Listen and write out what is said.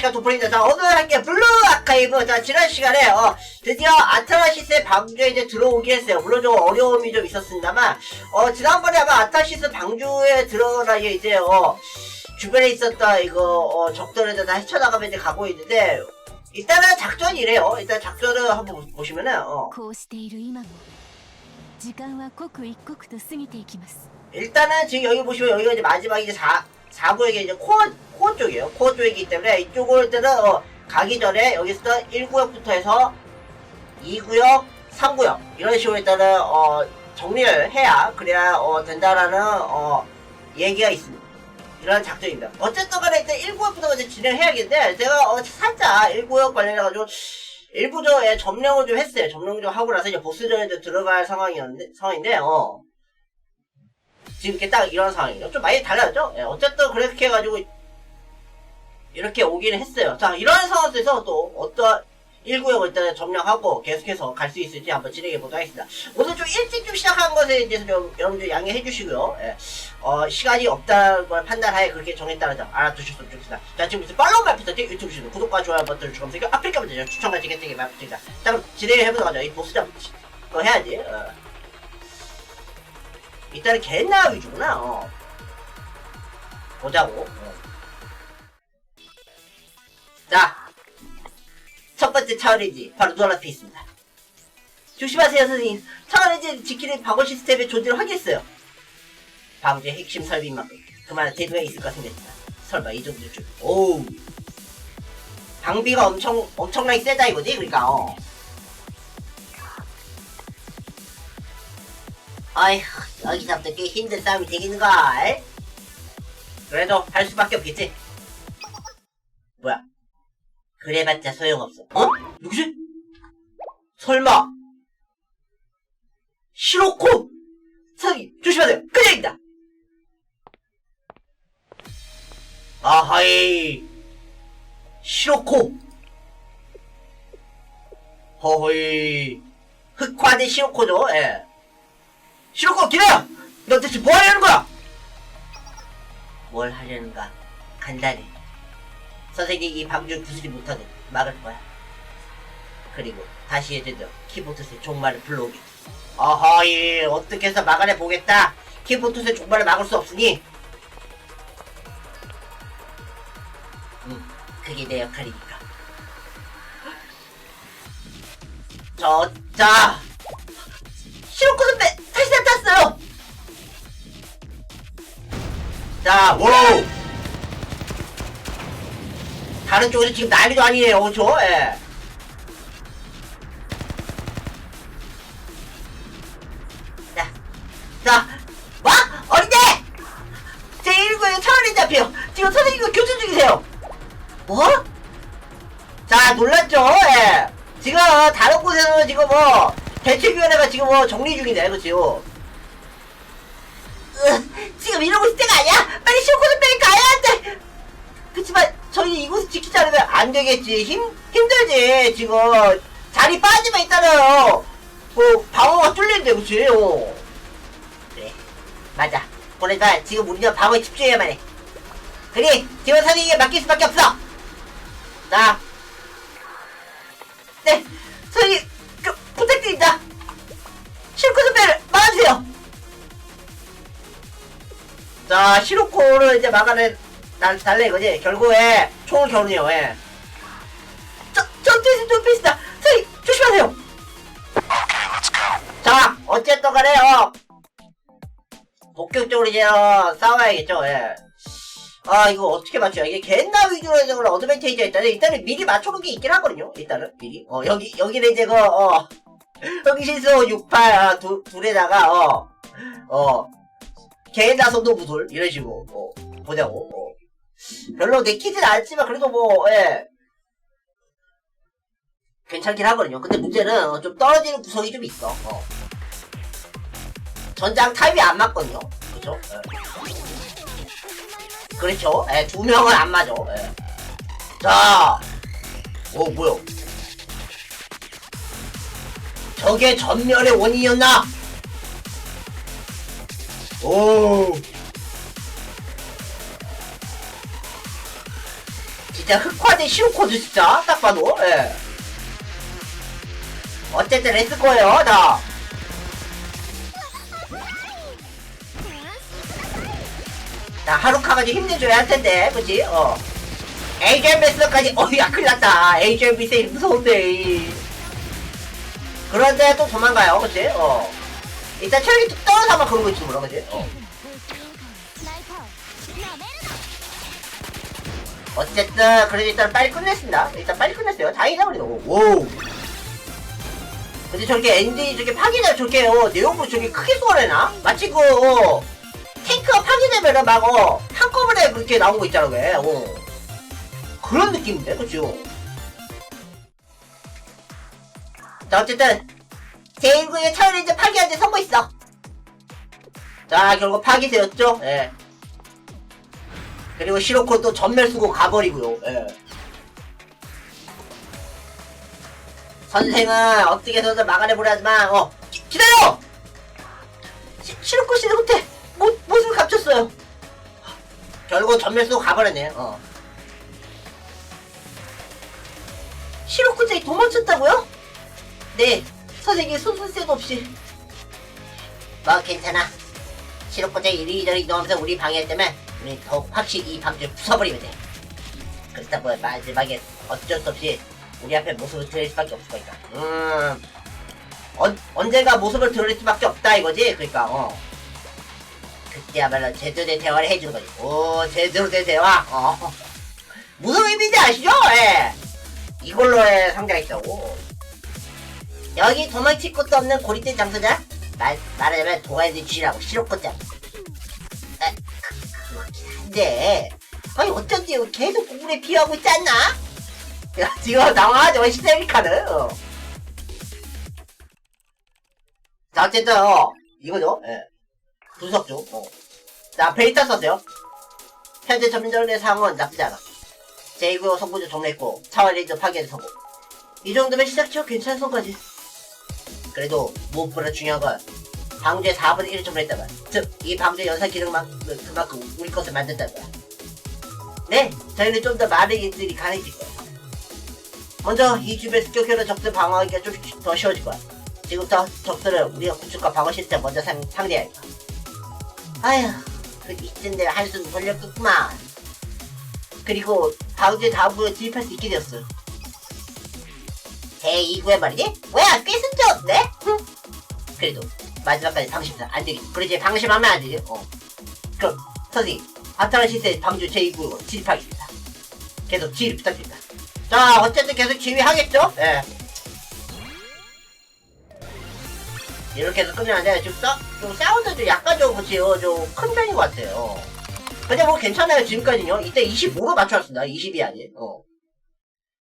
시간 도플입니다. 자, 오늘 할게 블루 아카이브. 자, 지난 시간에, 어, 드디어 아타라시스의 방주에 이제 들어오게 했어요. 물론 좀 어려움이 좀 있었습니다만, 어, 지난번에 아마 아타라시스 방주에 들어가기에 이제, 어, 주변에 있었던 이거, 어, 적들을 다 헤쳐나가면 이제 가고 있는데, 일단은 작전이 이래요. 일단 작전을 한번 보시면은, 어. 일단은 지금 여기 보시면 여기가 이제 마지막 이제 4, 4구역이 이제 코어, 코어 쪽이에요. 코어 쪽이기 때문에 이쪽을 때는 어, 가기 전에 여기서 1구역부터 해서 2구역, 3구역 이런 식으로 일단은 어, 정리를 해야 그래야 어, 된다라는 어, 얘기가 있습니다. 이런 작전입니다. 어쨌든 간에 일단 1구역부터 먼저 진행해야겠는데 제가 어, 살짝 1구역 관련해가지고 일부 저 예, 점령을 좀 했어요. 점령 좀 하고 나서 이제 보스전에 들어갈 상황이었는데 상황인데 어. 지금 이렇게 딱 이런 상황이에요. 좀 많이 달라졌죠? 예, 어쨌든 그렇게 해가지고 이렇게 오기는 했어요. 자, 이런 상황 속에서 또 어떠한 1구역을 일단 점령하고 계속해서 갈 수 있을지 한번 진행해 보도록 하겠습니다. 오늘 좀 일찍 좀 시작한 것에 대해서 좀 여러분들 양해해 주시고요. 예, 어, 시간이 없다는 걸 판단하에 그렇게 정했다는 점 알아두셨으면 좋겠습니다. 자, 지금 무슨 팔로우 말부터 유튜브 시도 구독과 좋아요 버튼을 주면서 아프리카 문제 추천과 지겠다기 말부터입니다. 자, 그럼 진행해 보도록 하죠. 이 보스전 그거 해야지. 어. 일단은 겟나 위주구나. 어. 보자고. 어. 자, 첫 번째 차원레지 바로 눈앞에 있습니다. 조심하세요, 선생님. 차원레지 지키는 방어 시스템의 존재를 확인했어요. 방주의 핵심 설비인 만큼 그만한 대도에 있을 것 생겼습니다. 설마 이 정도일 줄. 오우. 방비가 엄청 엄청나게 세다 이거지, 그러니까. 어. 아휴, 여기서부터 꽤 힘든 싸움이 되겠는걸? 그래도 할 수밖에 없겠지. 뭐야? 그래봤자 소용없어. 어? 누구지? 설마? 시로코! 사기 조심하세요. 그냥입니다. 아하이. 시로코. 허허이. 흑화된 시로코죠. 예. 시로코 기다려! 너 대체 뭐 하려는 거야? 뭘 하려는가? 간단해. 선생님이 이 방주를 부수지 못하도록 막을 거야. 그리고 다시 해제되어 키보트스의 종말을 불러오게. 어허이, 어떻게 해서 막아내 보겠다. 키보트스의 종말을 막을 수 없으니. 음, 그게 내 역할이니까. 저, 자! 시로코 자, 워우. 다른 쪽에서 지금 난리도 아니에요, 그렇죠? 예. 자, 자, 와, 어린애. 제 1구에 차원이 잡혀요. 지금 선생님과 교전 중이세요. 뭐? 자, 놀랐죠? 예. 지금 다른 곳에서는 지금 뭐 대책위원회가 지금 뭐 정리 중인데, 그치요? 으, 지금 이러고 있을 때가 아니야! 빨리 빨리 가야 돼! 그치만, 저희 이곳을 지키지 않으면 안 되겠지. 힘, 힘들지, 지금. 자리 빠지면 있잖아요. 뭐, 방어가 뚫리는데, 그치? 어. 그래. 맞아. 그러니까 지금 우리는 방어에 집중해야만 해. 그래, 지원 선생님에게 맡길 수밖에 없어! 자. 자, 시로코를 이제 막아낸 날 달래 이거지. 결국에 총을 겨누네요. 예. 저 전투에서 좁히시다. 선생님 조심하세요. 자, 어쨌든 간에요. 본격적으로 이제 어, 싸워야겠죠. 예. 아 이거 어떻게 맞춰요? 이게 겟나 위주로 해서 그런 어드밴테이지가 있다는 일단은 미리 맞춰놓은 게 있긴 하거든요. 일단은 미리. 어 여기 여기는 이제 그 어 흥신소 68 아, 두, 둘에다가 어 어 개나선도 무술 이런 식으로 어, 보자고 어. 별로 내키진 않지만 그래도 뭐 예. 괜찮긴 하거든요 근데 문제는 어, 좀 떨어지는 구석이 좀 있어 어. 전장 타입이 안 맞거든요 그렇죠 그렇죠 예, 두 명은 안 맞아 예. 자, 오 뭐야 저게 전멸의 원인이었나? 오. 진짜 흑화된 시로코드 진짜 딱 봐도 예. 어쨌든 레스 거예요 나 자, 하루카가 좀 힘내줘야 할 텐데, 그치? 어. 에이전 베스까지, 어이야, 큰일 났다. 에이전 베스 무서운데. 그런데 또 도망가요, 그치? 어. 일단 체력이 뚝 떨어서 아마 그런 거 있지, 몰라, 그치? 어. 어쨌든, 그래도 일단 빨리 끝냈습니다. 일단 빨리 끝냈어요. 다행이다, 그래도. 오. 근데 저렇게 엔딩, 저렇게 파괴자 저렇게, 어, 내용으로 저렇게 크게 쏘아내나? 마치 그, 어, 탱크가 파괴되면은 막, 어, 한꺼번에 그렇게 나온 거 있잖아, 왜, 어. 그런 느낌인데, 그죠? 자, 어쨌든, 제1구의 차원렌즈 파괴하는데 성공했어. 자, 결국 파괴되었죠? 예. 그리고 시로코 또 전멸 쓰고 가버리고요, 예. 선생은 어떻게 해서든 막아내보려 하지만, 어, 기, 기다려! 시, 시로코 씨는 못해! 모, 모습을 감췄어요. 결국 전멸 쓰고 가버렸네, 어. 시로코자이 도망쳤다고요? 네, 선생님 손쓸 없이. 뭐 괜찮아. 시로코자이 이리저리 이동하면서 우리 방해했다면 우리 더욱 확실히 이 방주를 부숴버리면 돼. 그렇다고 마지막에 어쩔 수 없이 우리 앞에 모습을 드러낼 수밖에 없을 거니까. 음, 언, 언젠가 모습을 드러낼 수밖에 없다 이거지. 그러니까 어. 그때야말로 제대로 된 대화를 해주는 거지. 오, 제대로 된 대화. 어. 무슨 의미인지 아시죠? 예. 이걸로의 상대가 있다고. 여기 도망칠 곳도 없는 고립된 장소냐? 말, 말하자면 동아리들 쥐라고 실업꽃장. 에, 그, 그렇긴 한데. 아니, 어쩐지 계속 공물에 피하고 있지 않나? 야, 지금 당황하죠, 시세미카는. 어. 자, 어쨌든, 어, 이거죠, 예. 분석 중, 어. 자, 베이타 썼어요. 현재 점전의 상황은 나쁘지 않아. 제2구역 성부조 정리했고 차원 레이저 파괴는 성공 이 정도면 시작치고 괜찮은 성과지 그래도 무엇보다 중요한 건 방주의 4분의 1을 점을 했다가 즉 이 방주의 연산 기능만 그, 그만큼 우리 것을 만든다는 거야. 네? 저희는 좀 더 많은 일들이 가능해질 거야. 먼저 이 주변 습격해로 적들 방어하기가 좀 더 쉬워질 거야. 지금부터 적들을 우리가 구축과 방어 시스템 먼저 상, 상대해야 겠다 아휴 그 이쯤 되면 한숨 돌렸겠구만. 그리고 다음주에 다음부에 진입할 수 있게 되었어. 제2구에 말이지? 뭐야, 꽤 순조없네? 흥. 그래도 마지막까지 방심해서 안 되겠지. 그러지, 방심하면 안 되지. 어. 그럼, 선생님, 바타라 시스템 방주 제2구로 진입하겠습니다. 계속 지휘 부탁드립니다. 자, 어쨌든 계속 지휘하겠죠? 예. 이렇게 해서 끝내면 안 돼요. 지금 싸, 좀 사운드도 약간 좀, 그치, 어, 좀큰 편인 것 같아요. 근데 뭐 괜찮아요 지금까지는요 이때 25로 맞춰왔습니다 20이 아니에요 어.